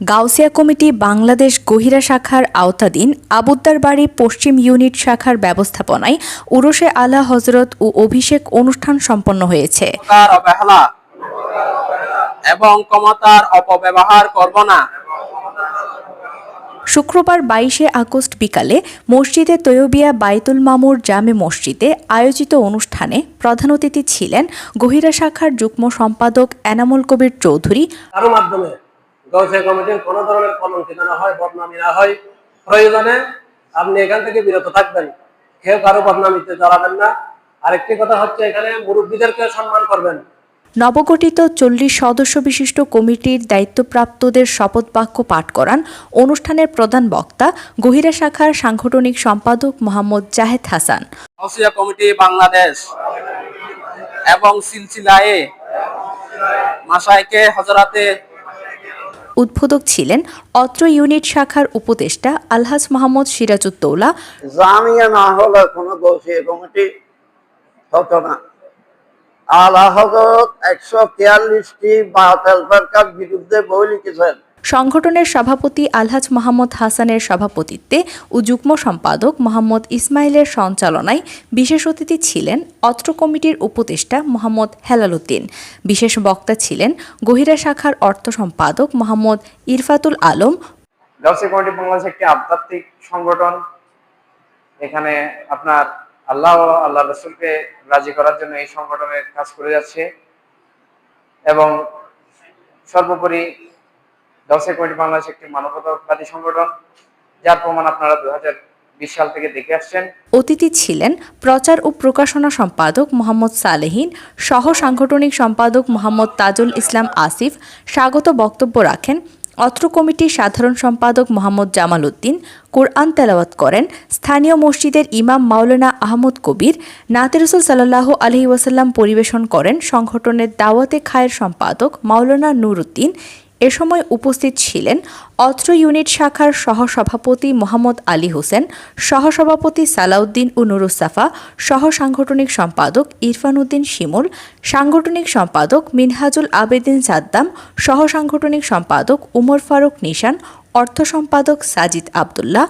Gausia committee Bangladesh Gohira শাখার আওতাধীন আবুদ্দার বাড়ি পশ্চিম ইউনিট শাখার ব্যবস্থাপনায় উরসে আলা হজরত ও অভিষেক অনুষ্ঠান সম্পন্ন হয়েছে। এবং ক্ষমতার অপব্যবহার করব না। শুক্রবার বাইশে আগস্ট বিকালে মসজিদে তৈয়বিয়া বাইতুল মামুর জামে মসজিদে আয়োজিত অনুষ্ঠানে প্রধান অতিথি ছিলেন গহিরা শাখার যুগ্ম সম্পাদক এনামুল কবির চৌধুরী। মাধ্যমে গৌসে কমিটির কোনো ধরনের কলঙ্কিত না হয় বদনামি না হয়। প্রয়োজনে আপনি এখান থেকে বিরত থাকবেন। কেউ কারও বদনামিতে জড়াবেন না। আরেকটি কথা হচ্ছে এখানে মুরব্বীদেরকে সম্মান করবেন। নবগঠিত চল্লিশ সদস্য বিশিষ্ট কমিটির দায়িত্বপ্রাপ্তদের শপথ বাক্য পাঠ করান অনুষ্ঠানের প্রধান বক্তা গহিরা শাখার সাংগঠনিক সম্পাদক মোহাম্মদ জাহেদ হাসান। কমিটি বাংলাদেশ এবং সিলসিলায়ে মাসাইকে হজরাতে উদ্বোধক ছিলেন অত্র ইউনিট শাখার উপদেষ্টা আলহাজ মোহাম্মদ সিরাজউদ্দৌলা। জামিয়া না হলে কোনো দোষী কমিটি হতো না। আল্লাহ একশো তেয়াল্লিশটি বাতিল ফেরকার বিরুদ্ধে বই লিখেছেন। সংগঠনের সভাপতি আলহাজ মোহাম্মদ হাসানের সভাপতিত্বে ও যুগ্ম সম্পাদক মোহাম্মদ ইসমাইলের সঞ্চালনায় বিশেষ অতিথি ছিলেন অত্র কমিটির উপদেষ্টা মোহাম্মদ হেলাল উদ্দিন বিশেষ বক্তা ছিলেন গহিরা শাখার অর্থ সম্পাদক মোহাম্মদ ইরফাতুল আলম। বাংলাদেশ একটি আধ্যাত্মিক সংগঠন। এখানে আপনার আল্লাহ আল্লাহ রসুলকে রাজি করার জন্য এই সংগঠনের কাজ করে যাচ্ছে এবং সর্বোপরি গাউসিয়া কমিটি বাংলাদেশ একটি মানবতাবাদী সংগঠন, যার প্রমাণ আপনারা দু থেকে দেখে আসছেন। অতিথি ছিলেন প্রচার ও প্রকাশনা সম্পাদক মোহাম্মদ সালেহীন, সহ সাংগঠনিক সম্পাদক মোহাম্মদ তাজুল ইসলাম আসিফ, স্বাগত বক্তব্য রাখেন অত্র কমিটির সাধারণ সম্পাদক মোহাম্মদ জামাল উদ্দিন, কোরআন তেলাওয়াত করেন স্থানীয় মসজিদের ইমাম মাওলানা আহমদ কবির নাতিরসুল সাল্লাহ আলহি ওয়াসাল্লাম পরিবেশন করেন সংগঠনের দাওয়াতে খায়ের সম্পাদক মাওলানা নুরুদ্দিন এ সময় উপস্থিত ছিলেন অত্র ইউনিট শাখার সহসভাপতি মোহাম্মদ আলী হোসেন, সহসভাপতি সালাউদ্দিন ও নুরুসাফা সহ সাংগঠনিক সম্পাদক ইরফান উদ্দিন শিমুল, সাংগঠনিক সম্পাদক মিনহাজুল আবেদিন সাদ্দাম সহ সাংগঠনিক সম্পাদক উমর ফারুক নিশান, অর্থ সম্পাদক সাজিদ আবদুল্লাহ,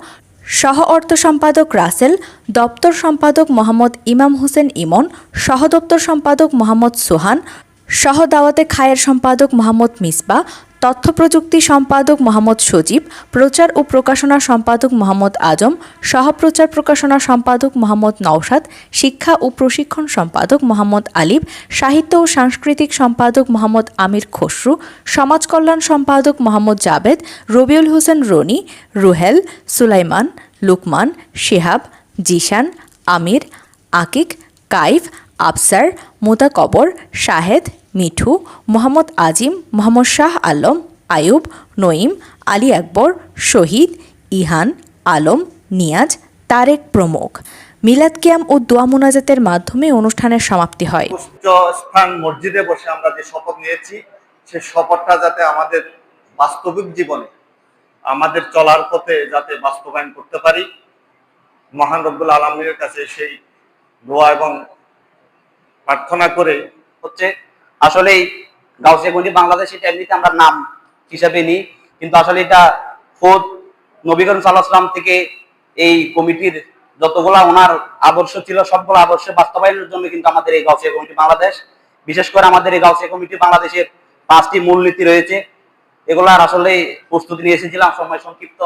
সহ অর্থ সম্পাদক রাসেল, দপ্তর সম্পাদক মোহাম্মদ ইমাম হোসেন ইমন, সহ দপ্তর সম্পাদক মোহাম্মদ সোহান, সহ দাওয়াতে খায়ের সম্পাদক মোহাম্মদ মিসবা তথ্য প্রযুক্তি সম্পাদক মোহাম্মদ সজীব, প্রচার ও প্রকাশনা সম্পাদক মোহাম্মদ আজম, সহপ্রচার প্রকাশনা সম্পাদক মোহাম্মদ নওশাদ, শিক্ষা ও প্রশিক্ষণ সম্পাদক মোহাম্মদ আলিফ, সাহিত্য ও সাংস্কৃতিক সম্পাদক মোহাম্মদ আমির খসরু, সমাজ কল্যাণ সম্পাদক মোহাম্মদ জাবেদ রবিউল হোসেন রনি, রুহেল, সুলাইমান, লুকমান, শিহাব, জিশান, আমির, আকিক, কাইফ, আফসার, মোতাকবর, শাহেদ মিঠু, মোহাম্মদ আজিম, মোহাম্মদ শাহ আলম, আয়ুব, নঈম, আলী আকবর, শহীদ, ইহান, আলম, নিয়াজ, তারেক প্রমুখ। মিলাদ কিয়াম ও দোয়া মোনাজাতের মাধ্যমে অনুষ্ঠানের সমাপ্তি হয়। স্থান মসজিদে বসে আমরা যে শপথ নিয়েছি সেই শপথটা যাতে আমাদের বাস্তবিক জীবনে, আমাদের চলার পথে যাতে বাস্তবায়ন করতে পারি, মহান রব্বুল আলমীর কাছে সেই দোয়া এবং প্রার্থনা করে হচ্ছে আসলেই গাউসিয়া গঞ্জি বাংলাদেশ এটা এমনিতে আমরা নাম হিসাবে নিই, কিন্তু আসলে এটা খোদ নবী করিম সাল্লাহাম থেকে এই কমিটির যতগুলা ওনার আদর্শ ছিল, সবগুলো আদর্শ বাস্তবায়নের জন্য কিন্তু আমাদের এই গাউসিয়া কমিটি বাংলাদেশ, বিশেষ করে আমাদের এই গাউসিয়া কমিটি বাংলাদেশের পাঁচটি মূলনীতি রয়েছে। এগুলার আসলে প্রস্তুতি নিয়ে এসেছিলাম, সময় সংক্ষিপ্ত।